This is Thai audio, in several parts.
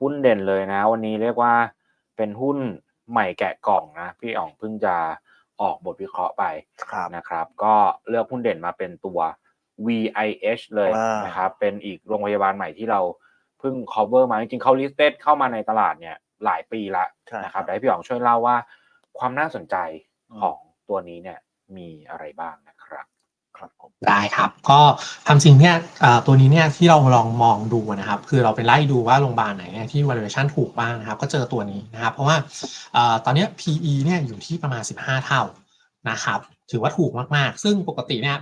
หุ้นเด่นเลยนะ วันนี้เรียกว่าเป็นหุ้นใหม่แกะกล่องนะ พี่อ๋องเพิ่งจะออกบทวิเคราะห์ไปครับนะครับ ก็เลือกหุ้นเด่นมาเป็นตัว VIH เลยอ่านนะครับเป็นอีกโรงพยาบาลใหม่ที่เราเพิ่ง cover มาจริงๆเขา listed เข้ามาในตลาดเนี่ยหลายปีละใช่นะครับแต่ให้พี่อ๋องช่วยเล่าว่า ความน่าสนใจอืมของตัวนี้เนี่ยมีอะไรบ้างนะ ครับผมได้ครับก็ความจริงเนี่ยตัวนี้เนี่ยที่เราลองมองดูนะครับคือเราไปไล่ดูว่าโรงพยาบาลไหนเนี่ยที่ valuation ถูกบ้างนะครับ ก็เจอตัวนี้นะครับ เพราะว่าตอนนี้ PE เนี่ยอยู่ที่ประมาณ 15 เท่านะครับ ถือว่าถูกมากๆ ซึ่งปกติเนี่ย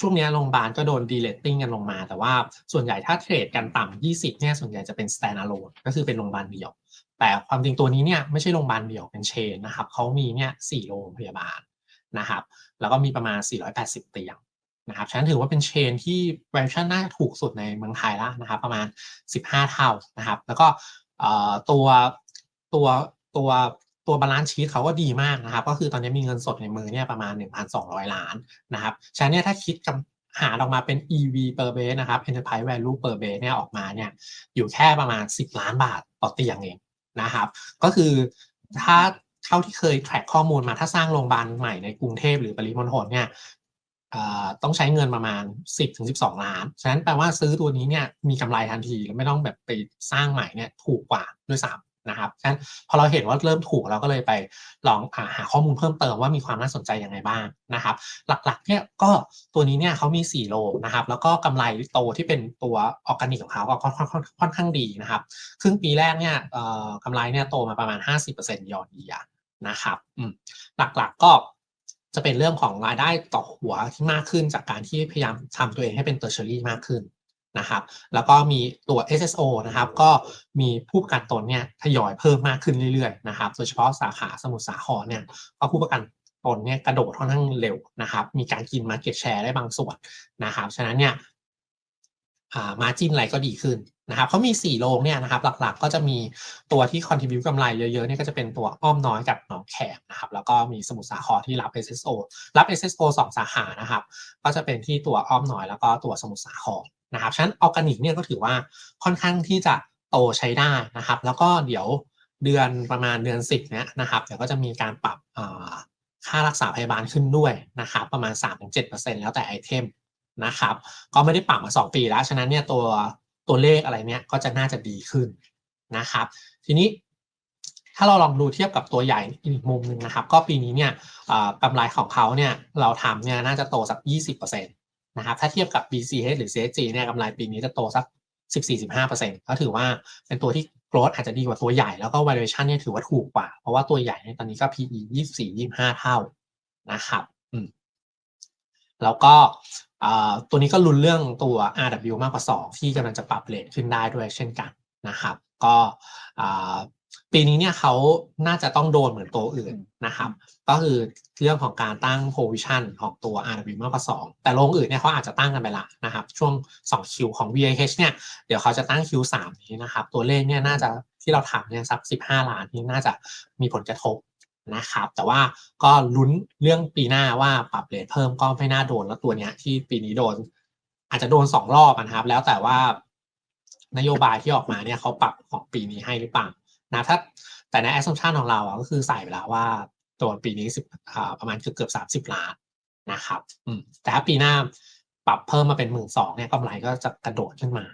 ช่วงนี้โรงพยาบาลก็โดน derating กันลงมา แต่ว่าส่วนใหญ่ถ้าเทรดกันต่ำ20เนี่ยส่วนใหญ่จะเป็น standalone ก็คือเป็นโรงพยาบาลเดียว แต่ความจริงตัวนี้เนี่ยไม่ใช่โรงพยาบาลเดียวเป็นเชนนะครับเขามีเนี่ยสี่โรงพยาบาลนะครับ แล้วก็มีประมาณ 480 เตียง นะครับฉะนั้นถือว่าเป็นเชนที่ valuation น่าถูกสุดในเมืองไทยแล้วนะครับ ประมาณ 15 เท่านะครับ แล้วก็ตัวตัวตัวตัวบาลานซ์ชีตเขาก็ดีมากนะครับ ก็คือตอนนี้มีเงินสดในมือเนี่ยประมาณ 1,200 ล้านนะครับฉะนั้นเนี่ยถ้าคิดกับหารออกมาเป็น EV per base นะครับ enterprise value per base เนี่ยออกมาเนี่ยอยู่แค่ประมาณ 10 ล้านบาทต่อเตียงเองนะครับ ก็คือถ้าเท่าที่เคยแทร็กข้อมูลมาถ้าสร้างโรงพยาบาลใหม่ในกรุงเทพหรือปริมณฑลเนี่ย ต้องใช้เงินประมาณ 10ถึง12 ล้าน ฉะนั้นแปลว่าซื้อตัวนี้เนี่ยมีกำไรทันทีแล้วไม่ต้องแบบไปสร้างใหม่เนี่ยถูกกว่าด้วยซ้ำนะครับฉะนั้นพอเราเห็นว่าเริ่มถูกเราก็เลยไปลองอาหาข้อมูลเพิ่มเติมว่ามีความน่าสนใจยังไงบ้างนะครับ หลักๆเนี่ยก็ตัวนี้เนี่ยเขามี 4 โลนะครับ แล้วก็กำไรโตที่เป็นตัวออร์แกนิกของเขาก็ค่อนค่อนค่อนข้างดีนะครับ ครึ่งปีแรกเนี่ยกำไรเนี่ยโตมาประมาณ 50%ยอดเยียนะครับหลักๆก็ จะเป็นเรื่องของรายได้ต่อหัวที่มากขึ้นจากการที่พยายามทำตัวเองให้เป็น tertiary มากขึ้นนะครับ แล้วก็มีตัว SSO นะครับ ก็มีผู้ประกันตนเนี่ยทยอยเพิ่มมากขึ้นเรื่อยๆนะครับ โดยเฉพาะสาขาสมุทรสาครเนี่ยก็ผู้ประกันตนเนี่ยกระโดดค่อนข้างเร็วนะครับ มีการกิน market share ได้บางส่วนนะครับ ฉะนั้นเนี่ยอ่ามาจินอะไรก็ดีขึ้น นะครับเขามี 4 โรงเนี่ยนะครับหลักๆ ก็จะมีตัวที่ contribu กำไรเยอะๆเนี่ยก็จะเป็นตัวอ้อมน้อยกับหนองแขมนะครับแล้วก็มีสมุทรสาครที่รับ SSO รับ SSO สองสาขานะครับก็จะเป็นที่ตัวอ้อมน้อยแล้วก็ตัวสมุทรสาครนะครับฉะนั้นออร์แกนิกเนี่ยก็ถือว่าค่อนข้างที่จะโตใช้ได้นะครับ แล้วก็เดี๋ยวเดือนประมาณเดือน 10เนี่ยนะครับเดี๋ยวก็จะมีการปรับค่ารักษาพยาบาลขึ้นด้วยนะครับประมาณ 3-7%แล้วแต่ไอเทมนะครับก็ไม่ได้ปรับมา 2 ปีแล้วฉะนั้นเนี่ยตัว ตัวเลขอะไรเนี่ยก็จะน่าจะดีขึ้นนะครับ ทีนี้ถ้าเราลองดูเทียบกับตัวใหญ่อีกมุมหนึ่งนะครับ ก็ปีนี้เนี่ยกำไรของเขาเนี่ยเราทำเนี่ยน่าจะโตสัก 20%นะครับถ้าเทียบกับ BCH หรือ CSG เนี่ยกำไรปีนี้จะโตสัก 14-15%ก็ถือว่าเป็นตัวที่ growth อาจจะดีกว่าตัวใหญ่แล้วก็ valuation เนี่ยถือว่าถูกกว่า เพราะว่าตัวใหญ่เนี่ยตอนนี้ก็ PE 24-25 เท่านะครับอืมแล้วก็ ตัวนี้ก็ลุ้นเรื่องตัว RW มากกว่า 2 ที่กำลังจะปรับเลทขึ้นได้ด้วยเช่นกันนะครับ ก็อ่าปีนี้เนี่ยเขาน่าจะต้องโดนเหมือนตัวอื่นนะครับ ก็คือเรื่องของการตั้ง position ของตัว RW มากกว่า 2 แต่โรงอื่นเนี่ยเขาอาจจะตั้งกันไปละนะครับ ช่วง2คิวของ VIH เนี่ยเดี๋ยวเขาจะตั้ง Q3 นี้นะครับ ตัวเลขเนี่ยน่าจะที่เราถามเนี่ยสัก 15 ล้านนี่น่าจะมีผลกระทบ นะครับ แต่ว่าก็ลุ้นเรื่องปีหน้าว่าปรับเลทเพิ่มก็ไม่น่าโดนแล้วตัวเนี้ยที่ปีนี้โดน อาจจะโดนสองรอบนะครับ แล้วแต่ว่านโยบายที่ออกมาเนี่ยเขาปรับของปีนี้ให้หรือเปล่านะถ้าแต่ใน assumption ของเราอะก็คือใส่ไปแล้วว่าโดนปีนี้สิบประมาณเกือบเกือบสามสิบล้านนะครับอืมแต่ถ้าปีหน้าปรับเพิ่มมาเป็นหมื่นสองเนี่ยกำไรก็จะกระโดดขึ้นมา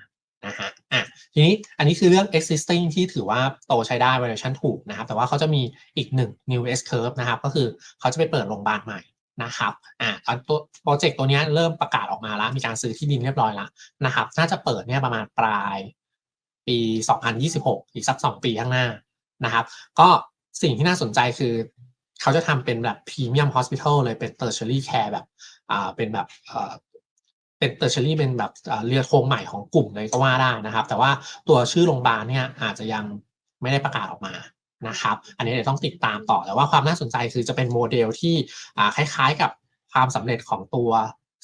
นะฮะอะทีนี้อันนี้คือเรื่อง existing ที่ถือว่าโตใช้ได้ valuation ถูกนะครับ แต่ว่าเขาจะมีอีกหนึ่ง new S curve นะครับ ก็คือเขาจะไปเปิดโรงพยาบาลใหม่นะครับอะตอนตัวโปรเจกต์ตัวนี้เริ่มประกาศออกมาแล้ว มีการซื้อที่ดินเรียบร้อยแล้วนะครับ น่าจะเปิดเนี่ยประมาณปลายปี 2026 อีกสัก 2 ปีข้างหน้านะครับ ก็สิ่งที่น่าสนใจคือเขาจะทำเป็นแบบ premium hospital เลยเป็น tertiary care แบบอ่าเป็นแบบ เอ่อเป็น tertiary เป็นแบบเรือโครงใหม่ของกลุ่มเลยก็ว่าได้นะครับ แต่ว่าตัวชื่อโรงพยาบาลเนี่ยอาจจะยังไม่ได้ประกาศออกมานะครับ อันนี้เดี๋ยวต้องติดตามต่อแต่ว่าความน่าสนใจคือจะเป็นโมเดลที่คล้ายๆกับความสำเร็จของตัว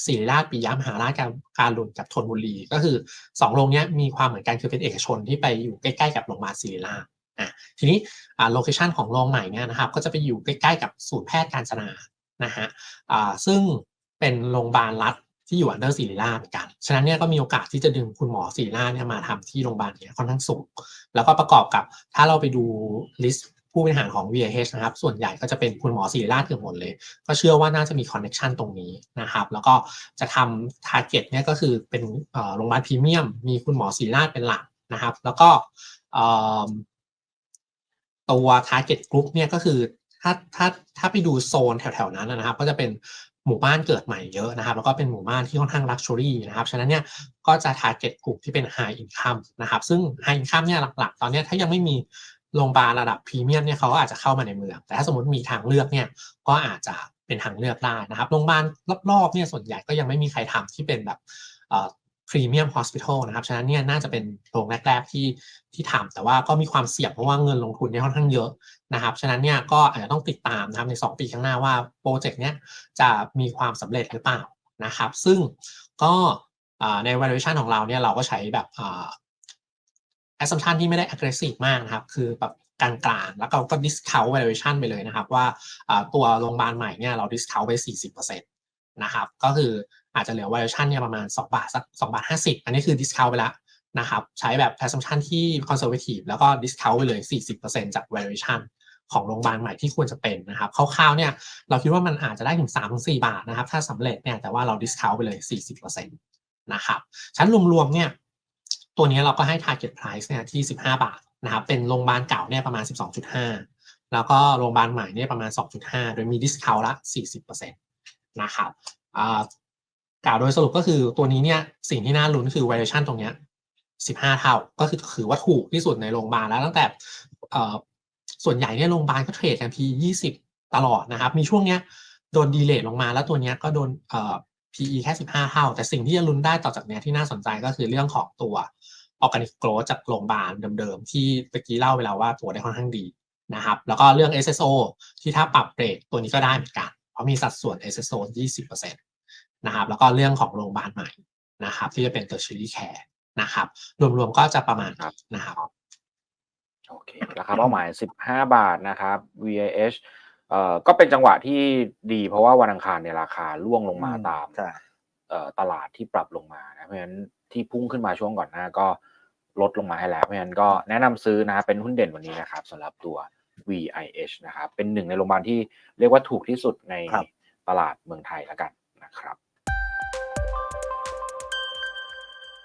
ศิริราชปิยมหาราชการการลุนกับธนบุรี ก็คือสองโรงเนี้ยมีความเหมือนกันคือเป็นเอกชนที่ไปอยู่ใกล้ๆกับโรงพยาบาลศิริราชอะทีนี้โลเคชันของโรงใหม่เนี่ยนะครับก็จะไปอยู่ใกล้ๆกับศูนย์แพทย์การจนานะฮะอ่าซึ่งเป็นโรงพยาบาลรัฐ ที่อยู่อันเดอร์ศิริราชเหมือนกัน ฉะนั้นเนี่ยก็มีโอกาสที่จะดึงคุณหมอศิริราชเนี่ยมาทำที่โรงพยาบาลเนี่ยค่อนข้างสูง แล้วก็ประกอบกับถ้าเราไปดูลิสต์ผู้บริหารของ VIH นะครับ ส่วนใหญ่ก็จะเป็นคุณหมอศิริราชเกือบหมดเลย ก็เชื่อว่าน่าจะมีคอนเน็ชันตรงนี้นะครับ แล้วก็จะทำ target เนี่ยก็คือเป็นโรงพยาบาลพรีเมียม มีคุณหมอศิริราชเป็นหลักนะครับ แล้วก็ตัว target group เนี่ยก็คือถ้าถ้าถ้าไปดูโซนแถวๆนั้นนะครับ ก็จะเป็น หมู่บ้านเกิดใหม่เยอะนะครับ แล้วก็เป็นหมู่บ้านที่ค่อนข้างลักชัวรี่นะครับ ฉะนั้นเนี่ยก็จะ target กลุ่มที่เป็น high income นะครับ ซึ่ง high income เนี่ยหลักๆ ตอนนี้ถ้ายังไม่มีโรงพยาบาลระดับพรีเมียมเนี่ยเขาก็อาจจะเข้ามาในเมือง แต่ถ้าสมมติมีทางเลือกเนี่ยก็อาจจะเป็นทางเลือกได้นะครับ โรงพยาบาลรอบๆเนี่ยส่วนใหญ่ก็ยังไม่มีใครทำที่เป็นแบบ พรีเมียมฮอสพิทอลนะครับ ฉะนั้นเนี่ยน่าจะเป็นโรงแรก ๆ ที่ที่ทำแต่ว่าก็มีความเสี่ยงเพราะว่าเงินลงทุนเนี่ยค่อนข้างเยอะนะครับ ฉะนั้นเนี่ยก็อาจจะต้องติดตามนะครับใน 2 ปีข้างหน้าว่าโปรเจกต์เนี้ยจะมีความสำเร็จหรือเปล่านะครับ ซึ่งก็ใน valuation ของเราเนี่ยเราก็ใช้แบบอ่า assumption ที่ไม่ได้ aggressive มากนะครับ คือแบบกลางๆ แล้วก็ก็ discount valuation ไปเลยนะครับว่าอ่าตัวโรงพยาบาลใหม่เนี่ยเรา discount ไป 40%นะครับ ก็คือ อาจจะเหลือ valuation เนี่ยประมาณ 2 บาทสัก2บาท50 อันนี้คือ discount ไปแล้วนะครับ ใช้แบบ assumption ที่ conservative แล้วก็ discount ไปเลย 40%จาก valuation ของโรงพยาบาลใหม่ที่ควรจะเป็นนะครับคร่าวๆเนี่ยเราคิดว่ามันอาจจะได้ถึง 3-4 บาทนะครับ ถ้าสำเร็จเนี่ยแต่ว่าเรา discount ไปเลย 40%นะครับชั้นรวมๆเนี่ยตัวนี้เราก็ให้ target price เนี่ยที่ 15 บาทนะครับเป็นโรงพยาบาลเก่าเนี่ยประมาณ 12.5 แล้วก็โรงพยาบาลใหม่เนี่ยประมาณ 2.5 โดยมี discount ละ 40%นะครับ กล่าวโดยสรุปก็คือตัวนี้เนี่ยสิ่งที่น่าลุ้นคือ valuation ตรงเนี้ย15 เท่า ก็คือถือว่าถูกที่สุดในโรงพยาบาลแล้วตั้งแต่เส่วนใหญ่เนี่ยโรงพยาบาลก็เทรดกัน P 20 ตลอดนะครับ มีช่วงเนี้ยโดนดีเลทลงมาแล้วตัวเนี้ยก็โดน PE แค่ 15 เท่า แต่สิ่งที่จะลุ้นได้ต่อจากเนี้ยที่น่าสนใจก็คือเรื่องของตัว organic growth จากโรงพยาบาลเดิมๆ ที่เมื่อกี้เล่าไปแล้วว่าตัวได้ค่อนข้างดีนะครับ แล้วก็เรื่อง SSO ที่ถ้าปรับเรทตัวนี้ก็ได้เหมือนกัน เพราะมีสัดส่วน SSO 20%นะครับ แล้วก็เรื่องของโรงพยาบาลใหม่นะครับ ที่จะเป็น tertiary care นะครับ รวมๆก็จะประมาณนี้นะครับโอเคราคาเป้าหมาย 15 บาทนะครับ VIH เอ่อก็เป็นจังหวะที่ดีเพราะว่าวันอังคารเนี่ยราคาร่วงลงมาตามใช่เอ่อตลาดที่ปรับลงมานะเพราะฉะนั้นที่พุ่งขึ้นมาช่วงก่อนหน้าก็ลดลงมาให้แล้วเพราะฉะนั้นก็แนะนำซื้อนะครับเป็นหุ้นเด่นวันนี้นะครับสำหรับตัว VIH นะครับเป็นหนึ่งในโรงพยาบาลที่เรียกว่าถูกที่สุดในครับตลาดเมืองไทยแล้วกันนะครับ